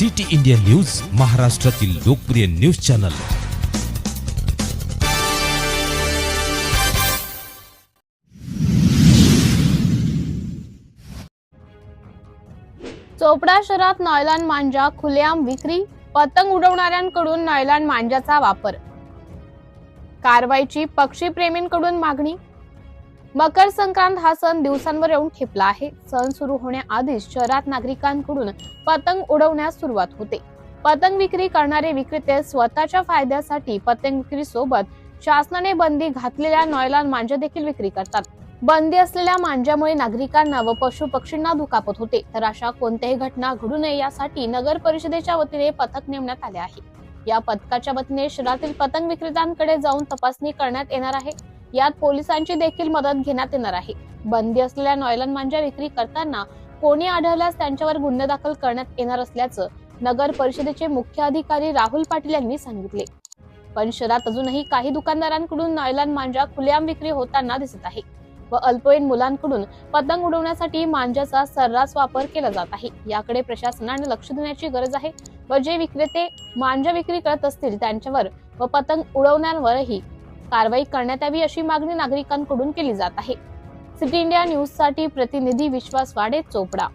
City India news महाराष्ट्रातील लोकप्रिय news channel. Chopra शहरात नॉयलॉन मांजा खुलेआम विक्री पतंग उडवणाऱ्यांकडून नायलॉन मांजाचा वापर. कारवाईची पक्षीप्रेमींकडून मागणी मकर संक्रांत हा सण दिवसांवर येऊन ठेपला आहे. सण सुरू होण्याआधीच शहरात नागरिकांकडून पतंग उडवण्यास सुरुवात होते. पतंग विक्री करणारे विक्रेते स्वतःच्या फायद्यासाठी पतंग विक्री सोबत शासनाने बंदी घातलेल्या नॉयलान मांजा देखील विक्री करतात. बंदी असलेल्या मांज्यामुळे नागरिकांना व पशु पक्षींना दुखापत होते. तर अशा कोणत्याही घटना घडू नये यासाठी नगर परिषदेच्या वतीने पथक नेमण्यात आले आहे. या पथकाच्या वतीने शहरातील पतंग विक्रेत्यांकडे जाऊन तपासणी करण्यात येणार आहे. यात पोलिसांची देखील मदत घेण्यात येणार आहे. बंदी असलेल्या नॉयलन मांजा विक्री करताना कोणी आढळल्यास त्यांच्यावर गुन्हे दाखल करण्यात येणार असल्याचं नगर परिषदेचे मुख्य अधिकारी राहुल पाटील यांनी सांगितले. पण शहरात अजूनही काही दुकानदारांकडून नॉयलन मांजा खुलेआम विक्री होताना दिसत आहे व अल्पवयीन मुलांकडून पतंग उडवण्यासाठी मांजाचा सर्रास वापर केला जात आहे. याकडे प्रशासनाने लक्ष देण्याची गरज आहे व जे विक्रेते मांजा विक्री करत असतील त्यांच्यावर व पतंग उडवण्यावरही कारवाई करण्यात यावी अशी मागणी नागरिकांकडून केली जात आहे. सिटी इंडिया न्यूजसाठी प्रतिनिधी विश्वास वाडे चोपडा.